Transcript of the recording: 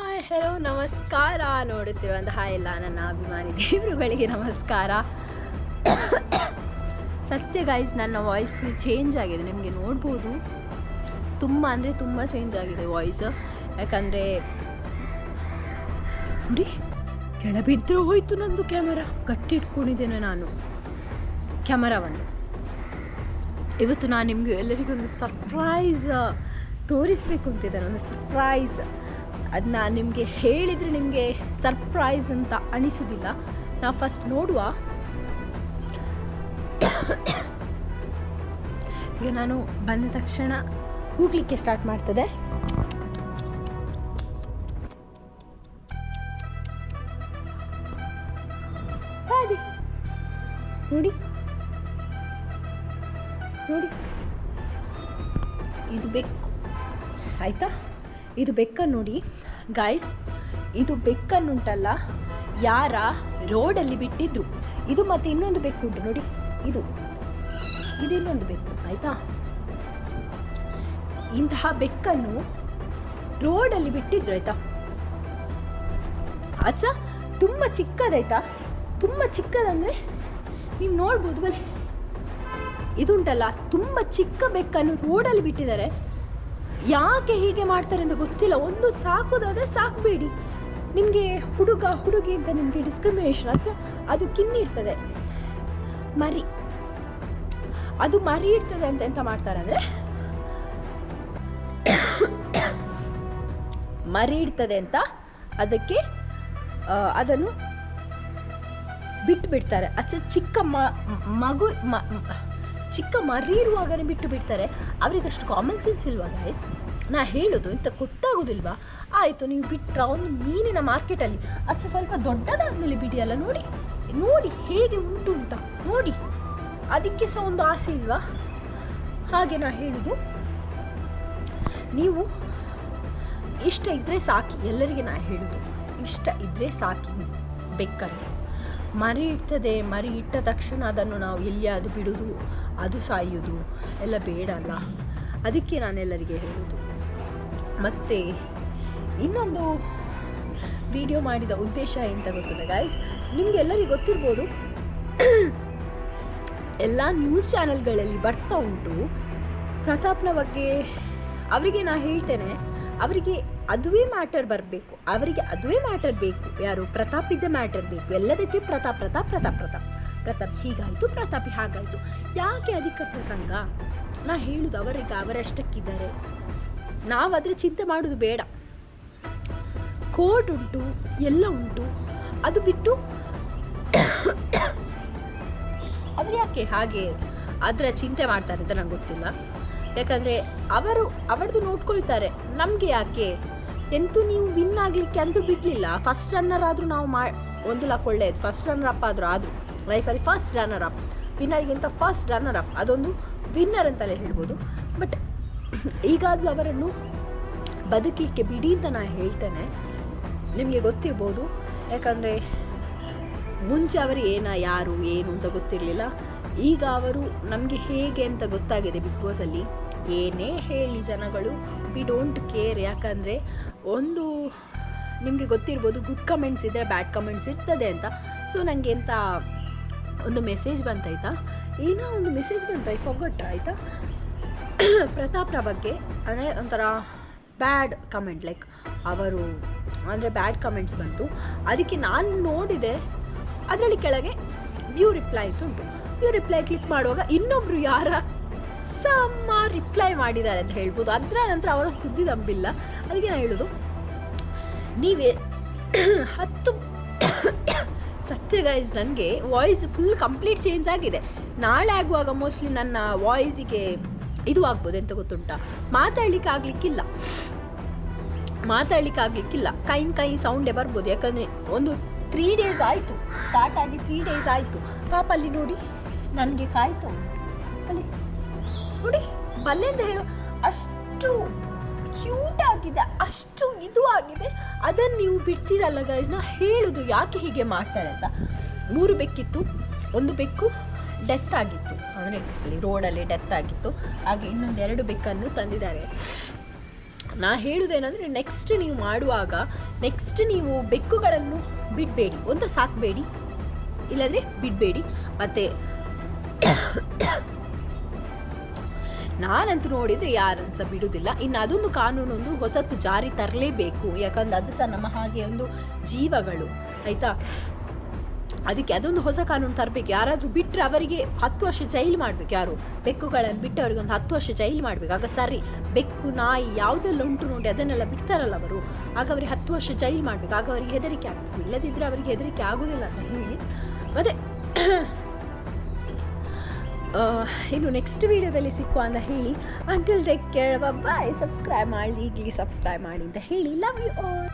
Hi hello ನಮಸ್ಕಾರ. ನೋಡುತ್ತಿರುವಂತಹ ಎಲ್ಲ ನನ್ನ ಅಭಿಮಾನಿ ದೇವರುಗಳಿಗೆ ನಮಸ್ಕಾರ. ಸತ್ಯ ಗೈಸ್ ನನ್ನ ವಾಯ್ಸ್ ಫುಲ್ ಚೇಂಜ್ ಆಗಿದೆ. ನಿಮಗೆ ನೋಡ್ಬೋದು? ತುಂಬ ಅಂದರೆ ತುಂಬ ಚೇಂಜ್ ಆಗಿದೆ ವಾಯ್ಸ್ ಯಾಕಂದರೆ, ನೋಡಿ ಕೆಳಬಿದ್ದರೂ ಹೋಯ್ತು ನಂದು ಕ್ಯಾಮರಾ ಗಟ್ಟಿ ಇಟ್ಕೊಂಡಿದ್ದೇನೆ ನಾನು ಕ್ಯಾಮರಾವನ್ನು ಇವತ್ತು ನಾನು ನಿಮಗೆ ಎಲ್ಲರಿಗೂ ಒಂದು ಸರ್ಪ್ರೈಸ್ ತೋರಿಸ್ಬೇಕು ಅಂತಿದ್ದಾನೆ. ಒಂದು ಸರ್ಪ್ರೈಸ್ ಅದನ್ನ ನಿಮಗೆ ಹೇಳಿದರೆ ನಿಮಗೆ ಸರ್ಪ್ರೈಸ್ ಅಂತ ಅನಿಸೋದಿಲ್ಲ. ನಾವು ಫಸ್ಟ್ ನೋಡುವ. ಈಗ ನಾನು ಬಂದ ತಕ್ಷಣ ಕೂಗ್ಲಿಕ್ಕೆ ಸ್ಟಾರ್ಟ್ ಮಾಡ್ತದೆ. ನೋಡಿ. ನೋಡಿ. ಇದು ಬೇಕು. ಆಯಿತಾ? ಇದು ಬೆಕ್ಕನ್ನು ನೋಡಿ. ಗಾಯ್ಸ್ ಇದು ಬೆಕ್ಕನ್ನುಂಟಲ್ಲ, ಯಾರ ರೋಡಲ್ಲಿ ಬಿಟ್ಟಿದ್ರು. ಇದು ಮತ್ತೆ ಇನ್ನೊಂದು ಬೆಕ್ಕು ಉಂಟು ನೋಡಿ. ಇದು. ಇದು ಇನ್ನೊಂದು ಬೆಕ್ಕು, ಆಯಿತಾ? ಇಂತಹ ಬೆಕ್ಕನ್ನು ರೋಡಲ್ಲಿ ಬಿಟ್ಟಿದ್ರು, ಆಯಿತಾ? ಅಚ್ಚ, ತುಂಬ ಚಿಕ್ಕದಾಯ್ತಾ ತುಂಬ ಚಿಕ್ಕದಂದ್ರೆ ನೀವು ನೋಡ್ಬೋದು ಬಲಿ ಇದುಂಟಲ್ಲ, ತುಂಬ ಚಿಕ್ಕ ಬೆಕ್ಕನ್ನು ರೋಡಲ್ಲಿ ಬಿಟ್ಟಿದ್ದಾರೆ. ಯಾಕೆ ಹೀಗೆ ಮಾಡ್ತಾರೆ ಅಂತ ಗೊತ್ತಿಲ್ಲ. ಒಂದು ಸಾಕೋದಾದರೆ ಸಾಕಬೇಡಿ. ನಿಮಗೆ ಹುಡುಗ ಹುಡುಗಿ ಅಂತ ನಿಮಗೆ ಡಿಸ್ಕ್ರಿಮಿನೇಷನ್ ಅದು ಅದು ಕಿನ್ನಿ ಇರ್ತದೆ. ಮರಿ. ಅದು ಮರಿ ಇರ್ತದೆ ಅಂತ ಎಂತ ಮಾಡ್ತಾರೆ ಅಂದರೆ ಮರಿ ಇರ್ತದೆ ಅಂತ ಅದಕ್ಕೆ ಅದನ್ನು ಬಿಟ್ಟು ಬಿಡ್ತಾರೆ ಅಚ್ಚ ಚಿಕ್ಕ ಮಗು ಚಿಕ್ಕ ಮರಿ ಇರುವಾಗಲೇ ಬಿಟ್ಟು ಬಿಡ್ತಾರೆ. ಅವರಿಗಷ್ಟು ಕಾಮನ್ ಸೆನ್ಸ್ ಇಲ್ವಾ ಗೈಸ್ ನಾ ಹೇಳೋದು ಇಂಥ ಗೊತ್ತಾಗೋದಿಲ್ವಾ? ಆಯಿತು, ನೀವು ಬಿಟ್ಟರೆ ಒಂದು ಮೀನಿನ ಮಾರ್ಕೆಟಲ್ಲಿ ಅದು ಸ್ವಲ್ಪ ದೊಡ್ಡದಾದ್ಮೇಲೆ ಬಿಡಿಯಲ್ಲ ನೋಡಿ. ನೋಡಿ ಹೇಗೆ ಉಂಟು ಅಂತ, ನೋಡಿ. ಅದಕ್ಕೆ ಸಹ ಒಂದು ಆಸೆ ಇಲ್ವಾ? ಹಾಗೆ ನಾ ಹೇಳುದು. ನೀವು ಇಷ್ಟ ಇದ್ದರೆ ಸಾಕಿ, ಎಲ್ಲರಿಗೆ ನಾ ಹೇಳುದು. ಇಷ್ಟ ಇದ್ದರೆ ಸಾಕಿ ಬೆಕ್ಕನ್ನು ಮರಿ ಇಡ್ತದೆ ಮರಿ ಇಟ್ಟ ತಕ್ಷಣ ಅದನ್ನು ನಾವು ಎಲ್ಲಿಯಾದರೂ ಬಿಡುವುದು, ಅದು ಸಾಯುವುದು, ಎಲ್ಲ ಬೇಡ ಅಲ್ಲ. ಅದಕ್ಕೆ ನಾನೆಲ್ಲರಿಗೆ ಹೇಳೋದು ಮತ್ತು ಇನ್ನೊಂದು ವಿಡಿಯೋ ಮಾಡಿದ ಉದ್ದೇಶ ಎಂತ ಗೊತ್ತಿದೆ ಗಾಯ್ಸ್ ನಿಮಗೆಲ್ಲರಿಗೂ ಗೊತ್ತಿರ್ಬೋದು, ಎಲ್ಲ ನ್ಯೂಸ್ ಚಾನೆಲ್ಗಳಲ್ಲಿ ಬರ್ತಾ ಉಂಟು. ಪ್ರತಾಪ್ನ ಬಗ್ಗೆ ಅವರಿಗೆ ನಾನು ಹೇಳ್ತೇನೆ. ಅವರಿಗೆ ಅದುವೇ ಮ್ಯಾಟರ್ ಬರಬೇಕು. ಅವರಿಗೆ ಅದುವೇ ಮ್ಯಾಟರ್ ಬೇಕು. ಯಾರು? ಪ್ರತಾಪಿದ್ದ ಮ್ಯಾಟರ್ ಬೇಕು. ಎಲ್ಲದಕ್ಕೆ ಪ್ರತಾಪ್ ಪ್ರತಾಪ್ ಪ್ರತಾಪ್ ಪ್ರತಾಪ್. ಪ್ರತಾಪ್ ಹೀಗಾಯಿತು, ಪ್ರತಾಪ್ ಹಾಗಾಯಿತು. ಯಾಕೆ ಅಧಿಕ ಪ್ರಸಂಗ ನಾ ಹೇಳುದು ಅವರಿಗೆ ಅವರಷ್ಟಕ್ಕಿದ್ದಾರೆ. ನಾವು ಅದ್ರ ಚಿಂತೆ ಮಾಡೋದು ಬೇಡ. ಕೋರ್ಟ್ ಉಂಟು, ಎಲ್ಲ ಉಂಟು. ಅದು ಬಿಟ್ಟು ಅವ್ರು ಯಾಕೆ ಹಾಗೆ ಅದರ ಚಿಂತೆ ಮಾಡ್ತಾರೆ ಅಂತ ನಂಗೆ ಗೊತ್ತಿಲ್ಲ. ಯಾಕಂದರೆ ಅವರು, ಅವರದು ನೋಡ್ಕೊಳ್ತಾರೆ. ನಮಗೆ ಯಾಕೆ? ಎಂತೂ ನೀವು ವಿನ್ ಆಗಲಿಕ್ಕೆ ಅಂತೂ ಬಿಡಲಿಲ್ಲ. ಫಸ್ಟ್ ರನ್ನರ್ ಆದರೂ ನಾವು ಮಾ, ಒಂದು ಲಾಕ್ ಒಳ್ಳೆಯದು. ಫಸ್ಟ್ ರನ್ನರ್ ಅಪ್ ಆದರೂ ಆದರೂ. ಲೈಫಲ್ಲಿ ಫಸ್ಟ್ ರನ್ನರ್ ಅಪ್ ವಿನ್ನರ್ಗಿಂತ ಫಸ್ಟ್ ರನ್ನರ್ ಅಪ್ ಅದೊಂದು ವಿನ್ನರ್ ಅಂತಲೇ ಹೇಳ್ಬೋದು. ಬಟ್ ಈಗಾಗಲೂ ಅವರನ್ನು ಬದುಕಲಿಕ್ಕೆ ಬಿಡಿ ಅಂತ ನಾನು ಹೇಳ್ತೇನೆ. ನಿಮಗೆ ಗೊತ್ತಿರ್ಬೋದು. ಯಾಕಂದರೆ ಮುಂಚೆ ಅವರು ಏನ, ಯಾರು, ಏನು ಅಂತ ಗೊತ್ತಿರಲಿಲ್ಲ. ಈಗ ಅವರು ನಮಗೆ ಹೇಗೆ ಅಂತ ಗೊತ್ತಾಗಿದೆ ಬಿಗ್ ಬಾಸಲ್ಲಿ ಏನೇ ಹೇಳಿ ಜನಗಳು ವಿ ಡೋಂಟ್ ಕೇರ್ ಯಾಕಂದರೆ ಒಂದು ನಿಮಗೆ ಗೊತ್ತಿರ್ಬೋದು ಗುಡ್ ಕಮೆಂಟ್ಸ್ ಇದ್ದರೆ ಬ್ಯಾಡ್ ಕಮೆಂಟ್ಸ್ ಇರ್ತದೆ ಅಂತ. ಸೊ ನನಗೆ ಎಂಥ ಒಂದು ಮೆಸೇಜ್ ಬಂತಾಯ್ತಾ ಏನೋ ಒಂದು ಮೆಸೇಜ್ ಬಂತಾಯ್ ಫೊಗೊಟ್ಟ ಆಯಿತಾ? ಪ್ರತಾಪ್ನ ಬಗ್ಗೆ, ಅಂದರೆ ಒಂಥರ ಬ್ಯಾಡ್ ಕಮೆಂಟ್ ಲೈಕ್ ಅವರು, ಅಂದರೆ ಬ್ಯಾಡ್ ಕಮೆಂಟ್ಸ್ ಬಂತು. ಅದಕ್ಕೆ ನಾನು ನೋಡಿದೆ, ಅದರಲ್ಲಿ ಕೆಳಗೆ ವ್ಯೂ ರಿಪ್ಲೈ ಅಂತ ಉಂಟು. ವ್ಯೂ ರಿಪ್ಲೈ ಕ್ಲಿಕ್ ಮಾಡುವಾಗ ಇನ್ನೊಬ್ರು ಯಾರ ಸಮ ರಿಪ್ಲೈ ಮಾಡಿದ್ದಾರೆ ಅಂತ ಹೇಳ್ಬೋದು. ಅದರ ನಂತರ ಅವರ ಸುದ್ದಿ ನಂಬಿಲ್ಲ. ಅದಕ್ಕೆ ನಾನು ಹೇಳೋದು, ನೀವೇ ಹತ್ತು ಸತ್ಯ ಗೈಸ್ ನನಗೆ ವಾಯ್ಸ್ ಫುಲ್ ಕಂಪ್ಲೀಟ್ ಚೇಂಜ್ ಆಗಿದೆ. ನಾಳೆ ಆಗುವಾಗ ಮೋಸ್ಟ್ಲಿ ನನ್ನ ವಾಯ್ಸಿಗೆ ಇದು ಆಗ್ಬೋದು ಎಂತ ಗೊತ್ತುಂಟಾ? ಮಾತಾಡ್ಲಿಕ್ಕೆ ಆಗ್ಲಿಕ್ಕಿಲ್ಲ ಮಾತಾಡ್ಲಿಕ್ಕೆ ಆಗ್ಲಿಕ್ಕಿಲ್ಲ ಕೈ ಕೈ ಸೌಂಡೇ ಬರ್ಬೋದು. ಯಾಕಂದರೆ ಒಂದು ತ್ರೀ ಡೇಸ್ ಆಯಿತು. ಸ್ಟಾರ್ಟ್ ಆಗಿ ತ್ರೀ ಡೇಸ್ ಆಯಿತು. ಪಾಪ ಅಲ್ಲಿ ನೋಡಿ, ನನಗೆ ಕಾಯ್ತು. ಅಲ್ಲಿ ನೋಡಿ ಬಲ್ಲೆ ಅಂತ ಹೇಳು. ಅಷ್ಟು ಕ್ಯೂಟ್ ಆಗಿದೆ, ಅಷ್ಟು ಇದು ಆಗಿದೆ. ಅದನ್ನು ನೀವು ಬಿಡ್ತೀರಲ್ಲ ಗೈಸ್ ನಾ ಹೇಳುದು ಯಾಕೆ ಹೀಗೆ ಮಾಡ್ತಾರೆ ಅಂತ. ಮೂರು ಬೆಕ್ಕಿತ್ತು, ಒಂದು ಬೆಕ್ಕು ಡೆತ್ ಆಗಿತ್ತು. ಅಂದರೆ ಅಲ್ಲಿ ರೋಡಲ್ಲಿ ಡೆತ್ ಆಗಿತ್ತು. ಹಾಗೆ ಇನ್ನೊಂದು ಎರಡು ಬೆಕ್ಕನ್ನು ತಂದಿದ್ದಾರೆ. ನಾ ಹೇಳುವುದೇನೆಂದರೆ ನೆಕ್ಸ್ಟ್ ನೀವು ಮಾಡುವಾಗ ನೆಕ್ಸ್ಟ್ ನೀವು ಬೆಕ್ಕುಗಳನ್ನು ಬಿಡಬೇಡಿ. ಒಂದು ಸಾಕಬೇಡಿ, ಇಲ್ಲಾಂದ್ರೆ ಬಿಡಬೇಡಿ. ಮತ್ತು ನಾನಂತೂ ನೋಡಿದರೆ ಯಾರನ್ನು ಸಹ ಬಿಡುವುದಿಲ್ಲ. ಇನ್ನು ಅದೊಂದು ಕಾನೂನು ಒಂದು ಹೊಸತು ಜಾರಿ ತರಲೇಬೇಕು. ಯಾಕಂದ್ರೆ ಅದು ಸಹ ನಮ್ಮ ಹಾಗೆ ಒಂದು ಜೀವಗಳು, ಆಯಿತಾ? ಅದಕ್ಕೆ ಅದೊಂದು ಹೊಸ ಕಾನೂನು ತರಬೇಕು. ಯಾರಾದರೂ ಬಿಟ್ಟರೆ ಅವರಿಗೆ ಹತ್ತು ವರ್ಷ ಜೈಲು ಮಾಡಬೇಕು ಯಾರು? ಬೆಕ್ಕುಗಳನ್ನು ಬಿಟ್ಟವರಿಗೆ ಒಂದು ಹತ್ತು ವರ್ಷ ಜೈಲು ಮಾಡಬೇಕು. ಆಗ ಸರಿ, ಬೆಕ್ಕು, ನಾಯಿ ಯಾವುದೆಲ್ಲ ಉಂಟು ನೋಡಿ ಅದನ್ನೆಲ್ಲ ಬಿಡ್ತಾರಲ್ಲ ಅವರು. ಆಗ ಅವರಿಗೆ ಹತ್ತು ವರ್ಷ ಜೈಲು ಮಾಡಬೇಕು. ಆಗ ಅವರಿಗೆ ಹೆದರಿಕೆ ಆಗ್ತದೆ. ಇಲ್ಲದಿದ್ದರೆ ಅವರಿಗೆ ಹೆದರಿಕೆ ಆಗೋದಿಲ್ಲ ಅಂತ ಹೇಳಿ. ಮತ್ತು ಇನ್ನು ನೆಕ್ಸ್ಟ್ ವೀಡಿಯೋದಲ್ಲಿ ಸಿಕ್ಕುವ ಅಂತ ಹೇಳಿ ಅಂಟಿಲ್ ಟೇಕ್ ಕೇಳುವ ಬಾಯ್ ಸಬ್ಸ್ಕ್ರೈಬ್ ಮಾಡಿ, ಈಗಲಿ ಸಬ್ಸ್ಕ್ರೈಬ್ ಮಾಡಿ ಅಂತ ಹೇಳಿ ಲವ್ ಯು ಆಲ್